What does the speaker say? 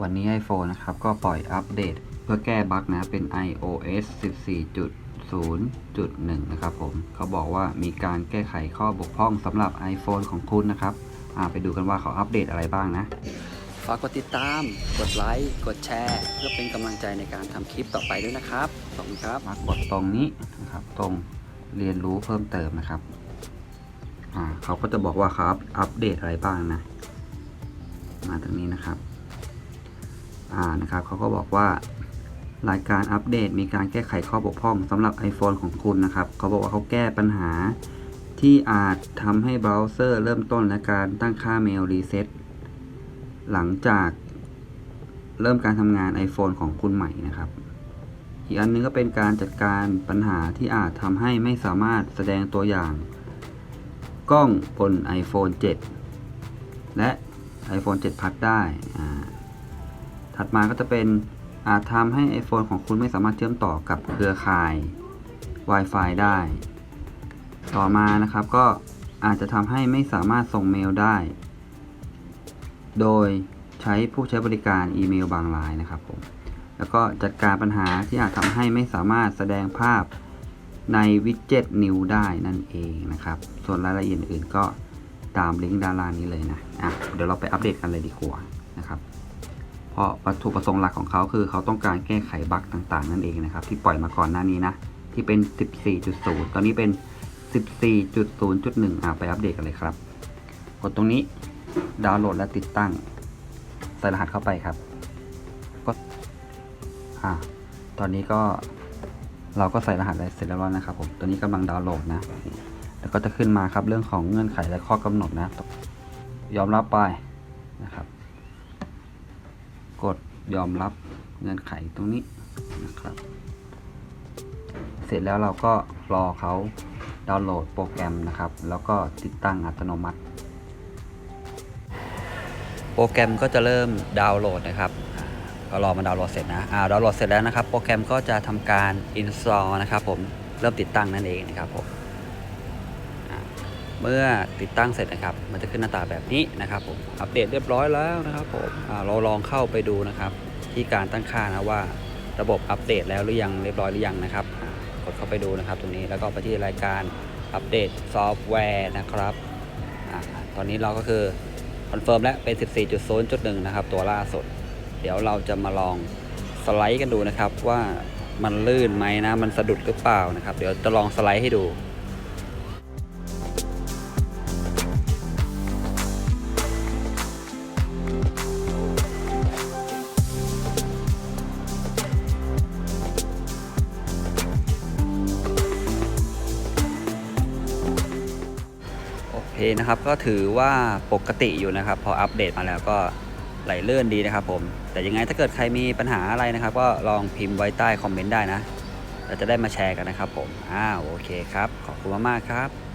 วันนี้ iPhone นะครับ ก็ปล่อยอัปเดต เพื่อแก้บั๊กนะ เป็น iOS 14.0.1 นะครับผม เขาบอกว่ามีการแก้ไขข้อบกพร่องสำหรับ iPhone ของคุณนะครับอ่าไปดูกันว่าเขาอัปเดตอะไรบ้างนะ ฝากกดติดตาม กดไลค์ กดแชร์ เพื่อเป็นกำลังใจในการทำคลิปต่อไปด้วยนะครับ ขอบคุณครับ มากดตรงนี้นะครับ ตรงเรียนรู้เพิ่มเติมนะครับอ่าเขาก็จะบอกว่าเขาอัปอัปเดตอะไรบ้างนะ มาตรงนี้นะครับอ่า นะครับเขาก็บอกว่ารายการอัปเดตมีการแก้ไขข้อบกพร่องสำหรับ iPhone ของคุณนะครับเขาบอกว่าเขาแก้ปัญหาที่อาจทำให้เบราว์เซอร์เริ่มต้นและการตั้งค่าเมลรีเซ็ตหลังจากเริ่มการทำงาน iPhone ของคุณใหม่นะครับ อีกอันนึงก็เป็นการจัดการปัญหาที่อาจทำให้ไม่สามารถแสดงตัวอย่าง กล้องบน iPhone 7 และ iPhone 7 Plus ได้อ่า ถัดมาก็จะเป็นอาจทำให้ iPhone ของคุณไม่สามารถเชื่อมต่อกับเครือข่าย Wi-Fi ได้ ต่อมานะครับก็อาจจะทำให้ไม่สามารถส่งเมลได้ โดยใช้ผู้ใช้บริการอีเมลบางรายนะครับผม แล้วก็จัดการปัญหาที่อาจทำให้ไม่สามารถแสดงภาพในวิดเจ็ตนิวได้นั่นเองนะครับ ส่วนรายละเอียดอื่นก็ตามลิงก์ด้านล่างนี้เลยนะ อะ เดี๋ยวเราไปอัปเดตกันเลยดีกว่านะครับ ราะวัตถุประสงค์หลักของเขาคือเขาต้องการแก้ไขบั๊กต่างๆ นั่นเองนะครับ ที่ปล่อยมาก่อนหน้านี้นะ ที่เป็น 14.0 ตอนนี้เป็น 14.0.1 อะไปอัปเดตกันเลยครับ กดตรงนี้ดาวน์โหลดและติดตั้งใส่รหัสเข้าไปครับก็อ่าตอนนี้ก็เราก็ใส่รหัสเสร็จแล้วนะครับผมตัวนี้กำลังดาวน์โหลดนะ แล้วก็จะขึ้นมาครับเรื่องของเงื่อนไขและข้อกำหนดนะ ยอมรับไปนะครับ กดยอมรับเงื่อนไขตรงนี้นะครับ เสร็จแล้วเราก็รอเขาดาวน์โหลดโปรแกรมนะครับ แล้วก็ติดตั้งอัตโนมัติ โปรแกรมก็จะเริ่มดาวน์โหลดนะครับก็รอมันดาวน์โหลดเสร็จนะอ่าดาวน์โหลดเสร็จแล้วนะครับ โปรแกรมก็จะทำการ install นะครับผม เริ่มติดตั้งนั่นเองนะครับผม เมื่อติดตั้งเสร็จนะครับ มันจะขึ้นหน้าตาแบบนี้นะครับผม อัปเดตเรียบร้อยแล้วนะครับผมเราลองเข้าไปดูนะครับ ที่การตั้งค่านะว่าระบบอัปเดตแล้วหรือยังเรียบร้อยหรือยังนะครับ กดเข้าไปดูนะครับ ตรงนี้แล้วก็ไปที่รายการอัปเดตซอฟต์แวร์นะครับอตอนนี้เราก็คือคอนเฟิร์มแล้วเป็น 14.0.1 นะครับ ตัวล่าสุด เดี๋ยวเราจะมาลองสไลด์กันดูนะครับว่ามันลื่นไหมนะ มันสะดุดหรือเปล่านะครับ เดี๋ยวจะลองสไลด์ให้ดู โอเคนะครับก็ถือว่าปกติอยู่นะครับ พออัปเดตมาแล้วก็ไหลเลื่อนดีนะครับผมแต่ยังไงถ้าเกิดใครมีปัญหาอะไรนะครับ ก็ลองพิมพ์ไว้ใต้คอมเมนต์ได้นะเราจะได้มาแชร์กันนะครับผมอ้าวโอเคครับ ขอบคุณมากๆครับ